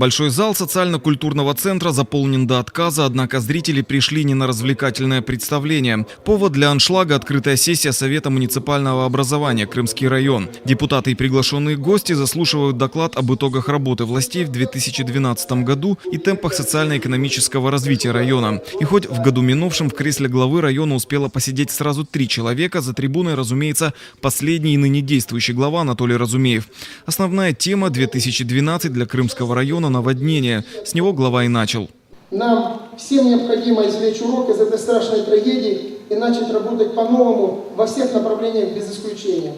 Большой зал социально-культурного центра заполнен до отказа, однако зрители пришли не на развлекательное представление. Повод для аншлага – открытая сессия Совета муниципального образования «Крымский район». Депутаты и приглашенные гости заслушивают доклад об итогах работы властей в 2012 году и темпах социально-экономического развития района. И хоть в году минувшем в кресле главы района успело посидеть сразу три человека, за трибуной, разумеется, последний и ныне действующий глава Анатолий Разумеев. Основная тема 2012 для Крымского района – наводнение. С него глава и начал. Нам всем необходимо извлечь урок из этой страшной трагедии и начать работать по-новому во всех направлениях без исключения.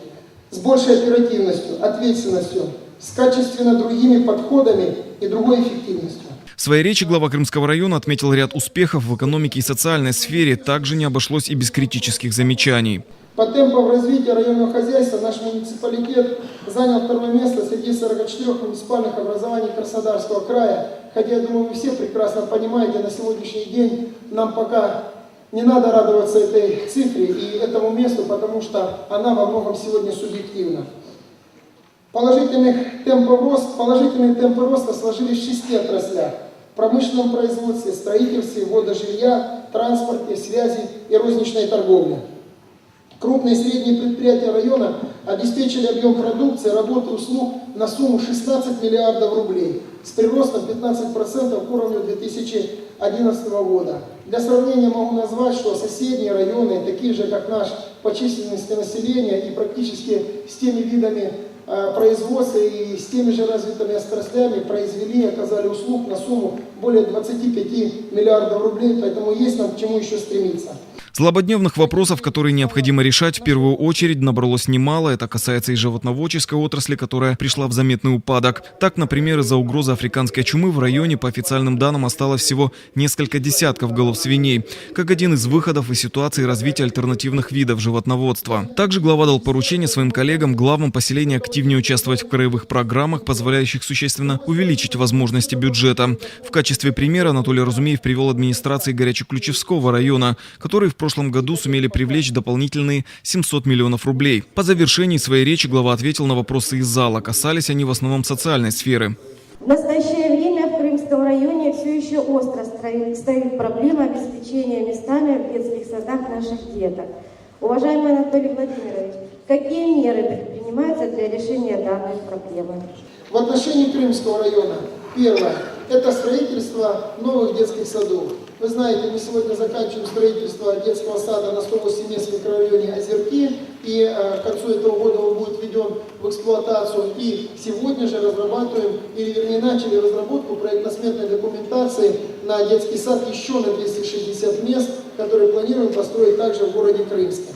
С большей оперативностью, ответственностью, с качественно другими подходами и другой эффективностью. В своей речи глава Крымского района отметил ряд успехов в экономике и социальной сфере. Также не обошлось и без критических замечаний. По темпам развития районного хозяйства наш муниципалитет занял второе место среди 44 муниципальных образований Краснодарского края. Хотя, я думаю, вы все прекрасно понимаете, на сегодняшний день нам пока не надо радоваться этой цифре и этому месту, потому что она во многом сегодня субъективна. Положительных темпов рост, положительные темпы роста сложились в шести отраслях. Промышленном производстве, строительстве, водожилья, транспорте, связи и розничной торговле. Крупные и средние предприятия района обеспечили объем продукции, работы, услуг на сумму 16 миллиардов рублей с приростом 15% к уровню 2011 года. Для сравнения могу назвать, что соседние районы, такие же как наш по численности населения и практически с теми видами э, производства и с теми же развитыми отраслями произвели и оказали услуг на сумму более 25 миллиардов рублей, поэтому есть нам к чему еще стремиться. Злободневных вопросов, которые необходимо решать, в первую очередь набралось немало. Это касается и животноводческой отрасли, которая пришла в заметный упадок. Так, например, из-за угрозы африканской чумы в районе, по официальным данным, осталось всего несколько десятков голов свиней, как один из выходов из ситуации развития альтернативных видов животноводства. Также глава дал поручение своим коллегам главам поселения активнее участвовать в краевых программах, позволяющих существенно увеличить возможности бюджета. В качестве примера Анатолий Разумеев привел администрации Горячеключевского района, который в прошлом году сумели привлечь дополнительные 700 миллионов рублей. По завершении своей речи глава ответил на вопросы из зала. Касались они в основном социальной сферы. В настоящее время в Крымском районе все еще остро стоит проблема обеспечения местами в детских садах наших деток. Уважаемый Анатолий Владимирович, какие меры предпринимаются для решения данной проблемы? В отношении Крымского района, первое, это строительство новых детских садов. Вы знаете, мы сегодня заканчиваем строительство детского сада на 108 мест в микрорайоне Озерки, и э, к концу этого года он будет введен в эксплуатацию. И сегодня же разрабатываем, или вернее начали разработку проектно-сметной документации на детский сад еще на 260 мест, которые планируем построить также в городе Крымске.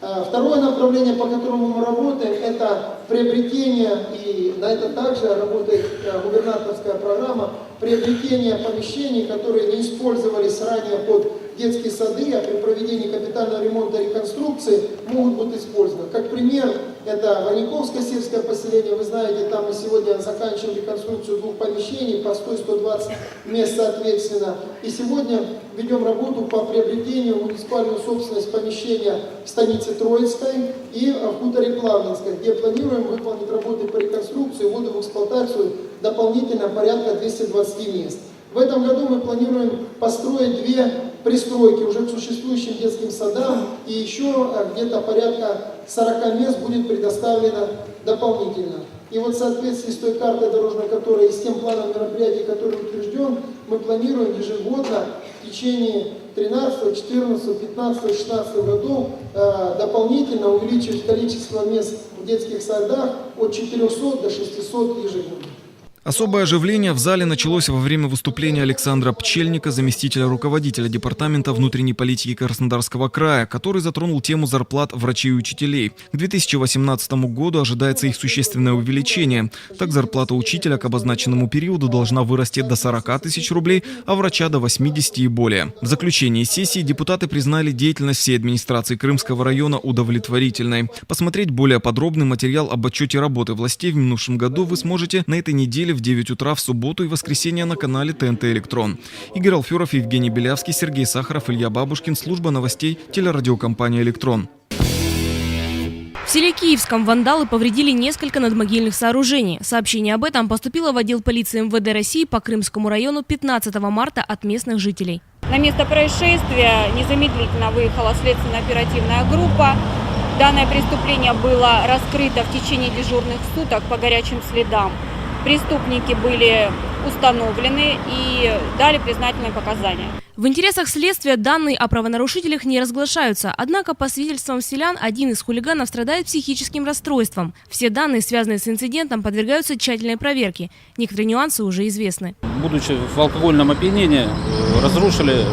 Э, второе направление, по которому мы работаем, это приобретение, и на это также работает э, губернаторская программа, приобретение помещений, которые не использовались ранее под детские сады, а при проведении капитального ремонта и реконструкции могут быть использованы. Как пример, это Ваниковское сельское поселение, вы знаете, там мы сегодня заканчиваем реконструкцию двух помещений по 100-120 мест соответственно. И сегодня ведем работу по приобретению в муниципальную собственность помещения в станице Троицкой и в хуторе Плавнинской, где планируем выполнить работы по реконструкции, вводу в эксплуатацию дополнительно порядка 220 мест. В этом году мы планируем построить две пристройки уже к существующим детским садам, и еще э, где-то порядка 40 мест будет предоставлено дополнительно. И вот в соответствии с той картой дорожной, которая и с тем планом мероприятий, который утвержден, мы планируем ежегодно в течение 13, 14, 15, 16 годов э, дополнительно увеличивать количество мест в детских садах от 400 до 600 ежегодно. Особое оживление в зале началось во время выступления Александра Пчельника, заместителя руководителя Департамента внутренней политики Краснодарского края, который затронул тему зарплат врачей и учителей. К 2018 году ожидается их существенное увеличение. Так, зарплата учителя к обозначенному периоду должна вырасти до 40 тысяч рублей, а врача до 80 и более. В заключении сессии депутаты признали деятельность всей администрации Крымского района удовлетворительной. Посмотреть более подробный материал об отчете работы властей в минувшем году вы сможете на этой неделе в 9 утра в субботу и воскресенье на канале ТНТ «Электрон». Игорь Алферов, Евгений Белявский, Сергей Сахаров, Илья Бабушкин. Служба новостей телерадиокомпания «Электрон». В селе Киевском вандалы повредили несколько надмогильных сооружений. Сообщение об этом поступило в отдел полиции МВД России по Крымскому району 15 марта от местных жителей. На место происшествия незамедлительно выехала следственно-оперативная группа. Данное преступление было раскрыто в течение дежурных суток по горячим следам. Преступники были установлены и дали признательные показания. В интересах следствия данные о правонарушителях не разглашаются, однако по свидетельствам селян один из хулиганов страдает психическим расстройством. Все данные, связанные с инцидентом, подвергаются тщательной проверке. Некоторые нюансы уже известны. будучи в алкогольном опьянении, э, разрушили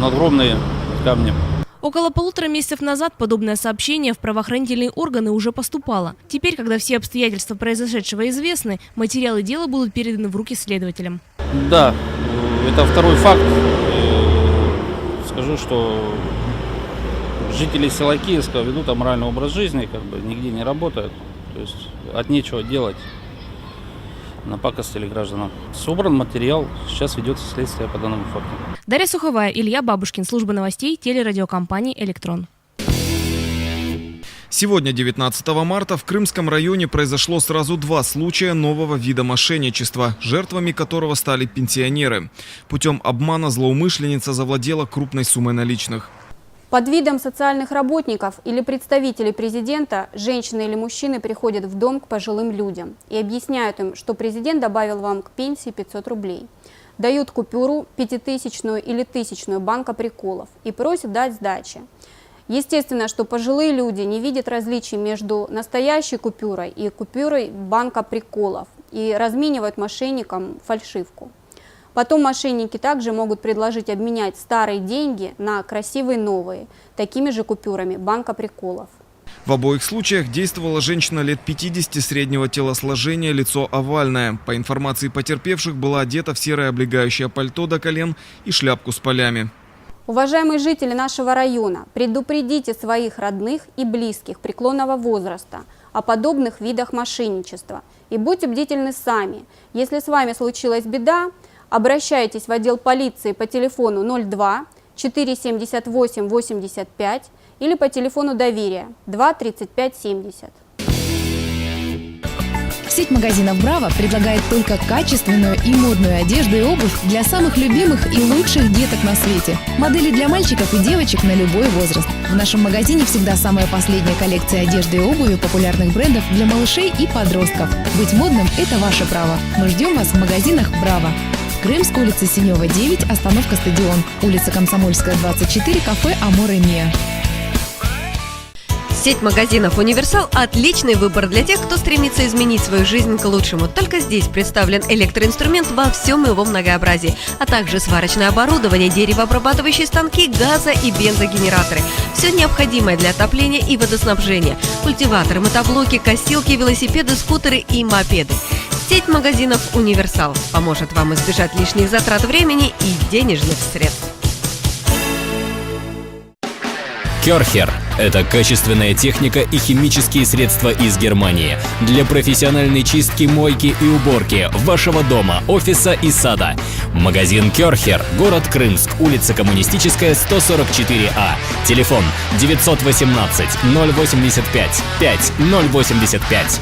надгробные камни. Около полутора месяцев назад подобное сообщение в правоохранительные органы уже поступало. Теперь, когда все обстоятельства произошедшего известны, материалы дела будут переданы в руки следователям. Да, это второй факт. Э, Скажу, что жители села Киевского ведут аморальный образ жизни, как бы нигде не работают. То есть от нечего делать напакостили гражданам. Собран материал, сейчас ведется следствие по данному факту. Дарья Суховая, Илья Бабушкин, служба новостей телерадиокомпании «Электрон». Сегодня, 19 марта, в Крымском районе произошло сразу два случая нового вида мошенничества, жертвами которого стали пенсионеры. Путем обмана злоумышленница завладела крупной суммой наличных. Под видом социальных работников или представителей президента женщины или мужчины приходят в дом к пожилым людям и объясняют им, что президент добавил вам к пенсии 500 рублей. Дают купюру пятитысячную или тысячную банка приколов и просят дать сдачи. Естественно, что пожилые люди не видят различий между настоящей купюрой и купюрой банка приколов и разменивают мошенникам фальшивку. Потом мошенники также могут предложить обменять старые деньги на красивые новые, такими же купюрами банка приколов. В обоих случаях действовала женщина лет 50 среднего телосложения, лицо овальное. По информации потерпевших, была одета в серое облегающее пальто до колен и шляпку с полями. Уважаемые жители нашего района, предупредите своих родных и близких преклонного возраста о подобных видах мошенничества и будьте бдительны сами. Если с вами случилась беда, обращайтесь в отдел полиции по телефону 02 478 85 или по телефону доверия 2 35 70. Сеть магазинов «Браво» предлагает только качественную и модную одежду и обувь для самых любимых и лучших деток на свете. Модели для мальчиков и девочек на любой возраст. В нашем магазине всегда самая последняя коллекция одежды и обуви популярных брендов для малышей и подростков. Быть модным – это ваше право. Мы ждем вас в магазинах «Браво». Крымская улица Синева, 9, остановка «Стадион». Улица Комсомольская, 24, кафе «Амор и Мия». Сеть магазинов «Универсал» – отличный выбор для тех, кто стремится изменить свою жизнь к лучшему. Только здесь представлен электроинструмент во всем его многообразии, а также сварочное оборудование, деревообрабатывающие станки, газа и бензогенераторы. Все необходимое для отопления и водоснабжения. Культиваторы, мотоблоки, косилки, велосипеды, скутеры и мопеды. Сеть магазинов «Универсал» поможет вам избежать лишних затрат времени и денежных средств. Керхер – это качественная техника и химические средства из Германии для профессиональной чистки, мойки и уборки вашего дома, офиса и сада. Магазин Керхер, город Крымск, улица Коммунистическая, 144А. Телефон 918 085 5085.